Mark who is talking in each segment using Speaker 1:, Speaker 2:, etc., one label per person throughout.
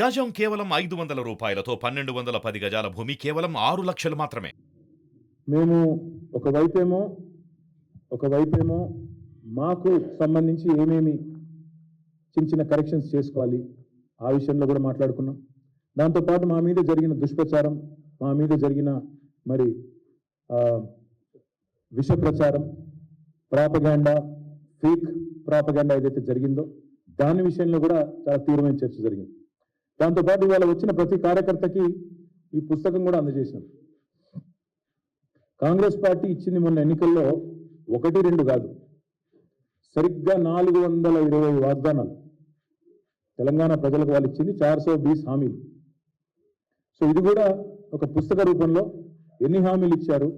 Speaker 1: గజం కేవలం ఐదు వందల రూపాయలతో పన్నెండు వందల పది గజాల భూమి కేవలం ఆరు లక్షలు మాత్రమే.
Speaker 2: మేము ఒకవైపేమో ఒకవైపేమో మాకు సంబంధించి ఏమేమి చిన్న చిన్న కరెక్షన్స్ చేసుకోవాలి ఆ విషయంలో కూడా మాట్లాడుకున్నాం. దాంతోపాటు మా మీద జరిగిన దుష్ప్రచారం మా మీద జరిగిన మరి విష ప్రచారం ప్రాపగాండా ఫేక్ ప్రాపగాండా ఏదైతే జరిగిందో దాని విషయంలో కూడా చాలా తీవ్రమైన చర్చ జరిగింది. దాంతోపాటు ఇవాళ వచ్చిన ప్రతి కార్యకర్తకి ఈ పుస్తకం కూడా అందజేశారు కాంగ్రెస్ పార్టీ ఇచ్చింది మొన్న ఎన్నికల్లో ఒకటి రెండు కాదు. సరిగ్గా నాలుగు వందల ఇరవై వాగ్దానాలు. తెలంగాణ ప్రజలకు వాళ్ళు ఇచ్చింది చార్సో బీస్ హామీలు. సో ఇది కూడా ఒక పుస్తక రూపంలో ఎన్ని హామీలు ఇచ్చారు?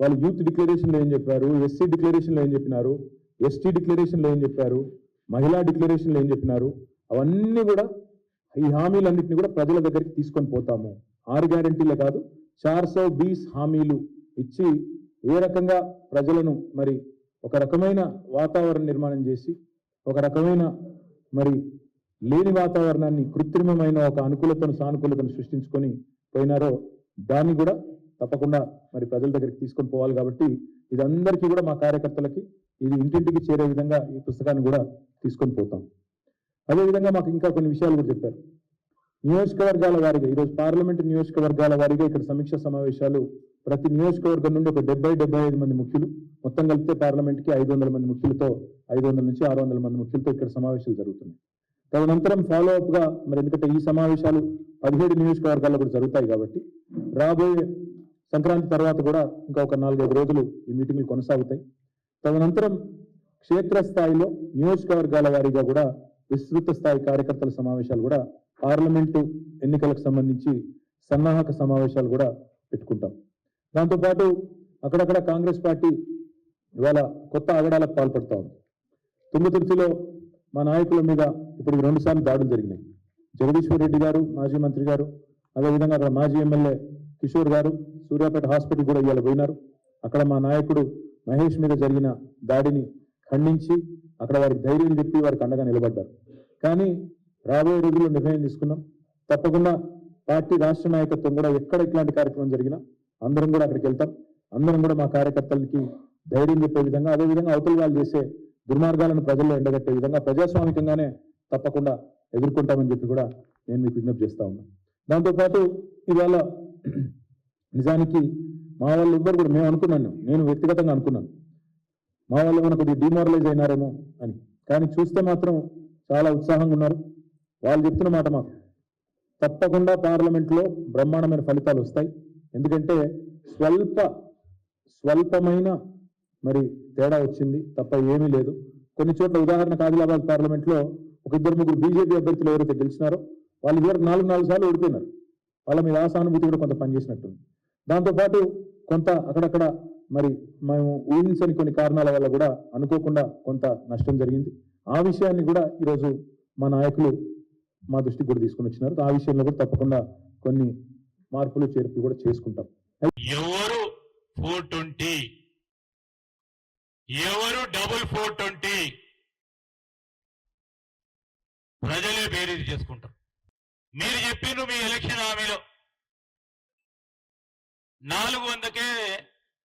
Speaker 2: వాళ్ళు యూత్ డిక్లరేషన్లో ఏం చెప్పారు? ఎస్సీ డిక్లరేషన్లో ఏం చెప్పినారు? ఎస్టీ డిక్లరేషన్లో ఏం చెప్పారు? మహిళా డిక్లరేషన్లో ఏం చెప్పినారు? అవన్నీ కూడా ఈ హామీలన్నింటినీ కూడా ప్రజల దగ్గరికి తీసుకొని పోతాము. ఆరు గ్యారంటీలే కాదు చార్ సో బీస్ హామీలు ఇచ్చి ఏ రకంగా ప్రజలను మరి ఒక రకమైన వాతావరణ నిర్మాణం చేసి ఒక రకమైన మరి లేని వాతావరణాన్ని కృత్రిమమైన ఒక అనుకూలతను సానుకూలతను సృష్టించుకొని పోయినారో దాన్ని కూడా తప్పకుండా మరి ప్రజల దగ్గరికి తీసుకొని పోవాలి కాబట్టి ఇది అందరికీ కూడా మా కార్యకర్తలకి ఇది ఇంటింటికి చేరే విధంగా ఈ పుస్తకాన్ని కూడా తీసుకొని పోతాం. అదేవిధంగా మాకు ఇంకా కొన్ని విషయాలు కూడా చెప్పారు. నియోజకవర్గాల వారిగా ఈరోజు పార్లమెంట్ నియోజకవర్గాల వారిగా ఇక్కడ సమీక్ష సమావేశాలు ప్రతి నియోజకవర్గం నుండి ఒక డెబ్బై డెబ్బై ఐదు మంది ముఖ్యులు మొత్తం కలిపితే పార్లమెంట్కి ఐదు వందల మంది ముఖ్యులతో ఐదు వందల నుంచి ఆరు వందల మంది ముఖ్యులతో ఇక్కడ సమావేశాలు జరుగుతున్నాయి. తదనంతరం ఫాలో అప్గా మరి ఎందుకంటే ఈ సమావేశాలు పదిహేడు నియోజకవర్గాల్లో కూడా జరుగుతాయి కాబట్టి రాబోయే సంక్రాంతి తర్వాత కూడా ఇంకా ఒక నాలుగైదు రోజులు ఈ మీటింగ్లు కొనసాగుతాయి. తదనంతరం క్షేత్రస్థాయిలో నియోజకవర్గాల వారీగా కూడా విస్తృత స్థాయి కార్యకర్తల సమావేశాలు కూడా పార్లమెంటు ఎన్నికలకు సంబంధించి సన్నాహక సమావేశాలు కూడా పెట్టుకుంటాం. దాంతోపాటు అక్కడక్కడ కాంగ్రెస్ పార్టీ ఇవాళ కొత్త ఆగడాలకు పాల్పడతా ఉంది. తుంగతుర్తిలో మా నాయకుల మీద ఇప్పుడు రెండుసార్లు దాడులు జరిగినాయి. జగదీశ్వర్ రెడ్డి గారు మాజీ మంత్రి గారు అదేవిధంగా అక్కడ మాజీ ఎమ్మెల్యే కిషోర్ గారు సూర్యాపేట హాస్పిటల్ కూడా ఇవాళ పోయినారు. అక్కడ మా నాయకుడు మహేష్ మీద జరిగిన దాడిని ఖండించి అక్కడ వారికి ధైర్యం చెప్పి వారికి అండగా నిలబడ్డారు. కానీ రాబోయే రోజుల్లో నిర్ణయం తీసుకున్నాం తప్పకుండా పార్టీ రాష్ట్ర నాయకత్వం కూడా ఎక్కడ ఇట్లాంటి కార్యక్రమం జరిగినా అందరం కూడా అక్కడికి వెళ్తాం. అందరం కూడా మా కార్యకర్తలకి ధైర్యం చెప్పే విధంగా అదే విధంగా అవతల వాళ్ళు చేసే దుర్మార్గాలను ప్రజల్లో ఎండగట్టే విధంగా ప్రజాస్వామికంగానే తప్పకుండా ఎదుర్కొంటామని చెప్పి కూడా నేను మీకు విజ్ఞప్తి చేస్తా ఉన్నా. దాంతోపాటు ఇవాళ నిజానికి మా వాళ్ళు ఇద్దరు కూడా మేము అనుకున్నాను నేను వ్యక్తిగతంగా అనుకున్నాను. మా వాళ్ళు ఏమైనా కొద్దిగా డిమారలైజ్ అయినారేమో అని. కానీ చూస్తే మాత్రం చాలా ఉత్సాహంగా ఉన్నారు. వాళ్ళు చెప్తున్న మాట మాకు. తప్పకుండా పార్లమెంట్లో బ్రహ్మాండమైన ఫలితాలు వస్తాయి. ఎందుకంటే స్వల్ప స్వల్పమైన మరి తేడా వచ్చింది. తప్ప ఏమీ లేదు. కొన్ని చోట్ల ఉదాహరణకు ఆదిలాబాద్ పార్లమెంట్లో ఒక ఇద్దరు ముగ్గురు బీజేపీ అభ్యర్థులు ఎవరైతే గెలిచినారో వాళ్ళు ఇదివరకు నాలుగు నాలుగు సార్లు ఓడిపోయినారు. వాళ్ళ మీద ఆ సానుభూతి కూడా కొంత పనిచేసినట్టుంది. దాంతోపాటు కొంత అక్కడక్కడ మరి మేము ఊహించని కొన్ని కారణాల వల్ల కూడా అనుకోకుండా కొంత నష్టం జరిగింది. ఆ విషయాన్ని కూడా ఈరోజు మా నాయకులు మా దృష్టికి కూడా తీసుకుని వచ్చినారు. ఆ విషయంలో కూడా తప్పకుండా కొన్ని మార్పులు చేర్పులు కూడా చేసుకుంటాం.
Speaker 3: ఎవరు ఫోర్ ట్వంటీ? ఎవరు డబుల్ ఫోర్ ట్వంటీ? ప్రజలే బేరీజ్ చేసుకుంటారు. మీరు చెప్పిండ్రు మీ ఎలక్షన్ హామీలో. నాలుగు వందకే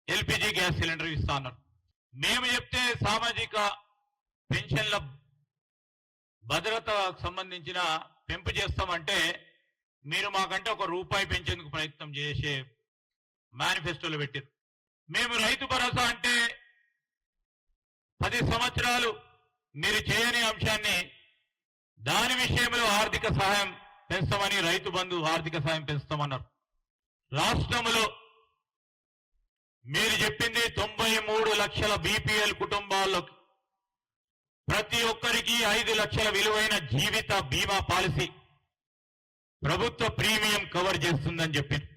Speaker 3: ఎల్పిజి గ్యాస్ సిలిండర్ ఇస్తా అన్నారు మేము చెప్తే సామాజిక పెన్షన్ల భద్రత సంబంధించిన పెంపు చేస్తామంటే మీరు మాకంటే ఒక రూపాయి పెంచేందుకు ప్రయత్నం చేసే మేనిఫెస్టోలో పెట్టారు. మేము రైతు భరోసా అంటే పది సంవత్సరాలు మీరు చేయని అంశాన్ని దాని విషయంలో ఆర్థిక సహాయం పెంచమని రైతు బంధు ఆర్థిక సహాయం పెంచుతామన్నారు. రాష్ట్రంలో మీరు చెప్పింది తొంభై మూడు లక్షల బీపీఎల్ కుటుంబాలకు ప్రతి ఒక్కరికి ఐదు లక్షల విలువైన జీవిత బీమా పాలసీ. ప్రభుత్వ ప్రీమియం కవర్ చేస్తుందని చెప్పింది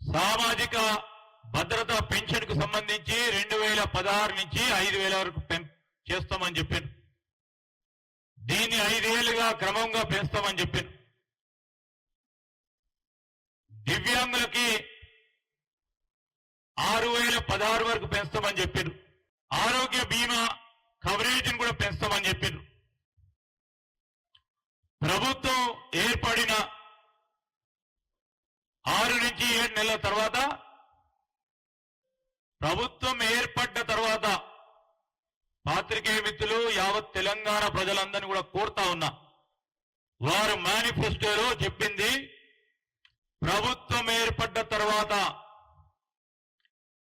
Speaker 3: సామాజిక భద్రత పెన్షన్కు సంబంధించి రెండు వేల పదహారు నుంచి ఐదు వేల వరకు చేస్తామని చెప్పాను దీన్ని ఐదేళ్ళుగా క్రమంగా పెంచుతామని చెప్పాను దివ్యాంగులకి ఆరు వేల పదహారు వరకు పెంచుతామని చెప్పారు ఆరోగ్య బీమా కవరేజ్ కూడా పెంచుతామని చెప్పారు ప్రభుత్వం ఏర్పడిన ఆరు నుంచి ఏడు నెలల తర్వాత ప్రభుత్వం ఏర్పడ్డ తర్వాత పాత్రికేయ మిత్రులు యావత్ తెలంగాణ ప్రజలందరినీ కూడా కోరుతా ఉన్నా వారు మేనిఫెస్టోలో చెప్పింది ప్రభుత్వం ఏర్పడ్డ తర్వాత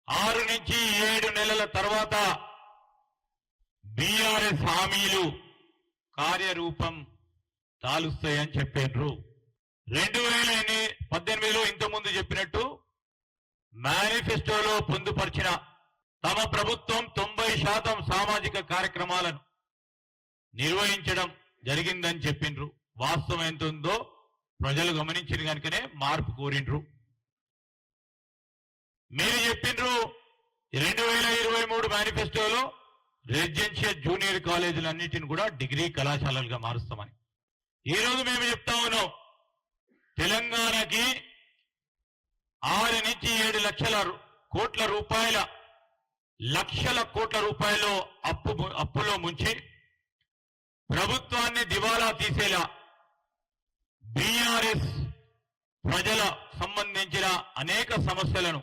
Speaker 3: ఆరు నుంచి ఏడు నెలల తర్వాత బీఆర్ఎస్ హామీలు కార్యరూపం తాలుస్తాయని చెప్పారు రెండు వేల పద్దెనిమిదిలో ఇంతకుముందు చెప్పినట్టు మేనిఫెస్టోలో పొందుపరిచిన తమ ప్రభుత్వం తొంభై శాతం సామాజిక కార్యక్రమాలను నిర్వహించడం జరిగిందని చెప్పిండ్రు వాస్తవం ఎంత ఉందో ప్రజలు గమనించిన కనుకనే మార్పు కోరిండ్రు. మీరు చెప్పిండ్రు రెండు వేల ఇరవై మూడు మేనిఫెస్టోలో రెసిడెన్షియల్ జూనియర్ కాలేజీలన్నిటిని కూడా డిగ్రీ కళాశాలలుగా మారుస్తామని. ఈ రోజు మేము చెప్తా ఉన్నాం తెలంగాణకి ఆరు నుంచి ఏడు లక్షల కోట్ల రూపాయల లక్షల కోట్ల రూపాయలు అప్పు అప్పులో ముంచి ప్రభుత్వాన్ని దివాలా తీసేలా బీఆర్ఎస్ ప్రజల సంబంధించిన అనేక సమస్యలను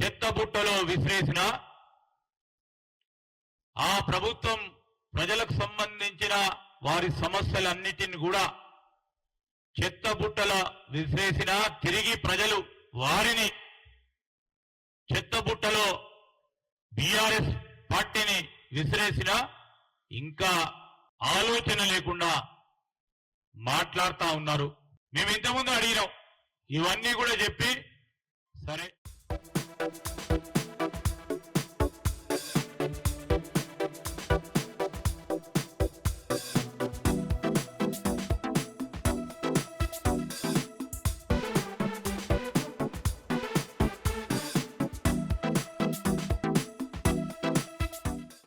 Speaker 3: చెత్తబుట్టలో విసిరేసిన ఆ ప్రభుత్వం ప్రజలకు సంబంధించిన వారి సమస్యలన్నిటిని కూడా చెత్తబుట్టల విసిరేసిన తిరిగి ప్రజలు వారిని చెత్తబుట్టలో బీఆర్ఎస్ పార్టీని విసిరేసిన ఇంకా ఆలోచన లేకుండా మాట్లాడుతూ ఉన్నారు. మేము ఇంతకుముందు అడిగినాం. ఇవన్నీ కూడా చెప్పి సరే Thank you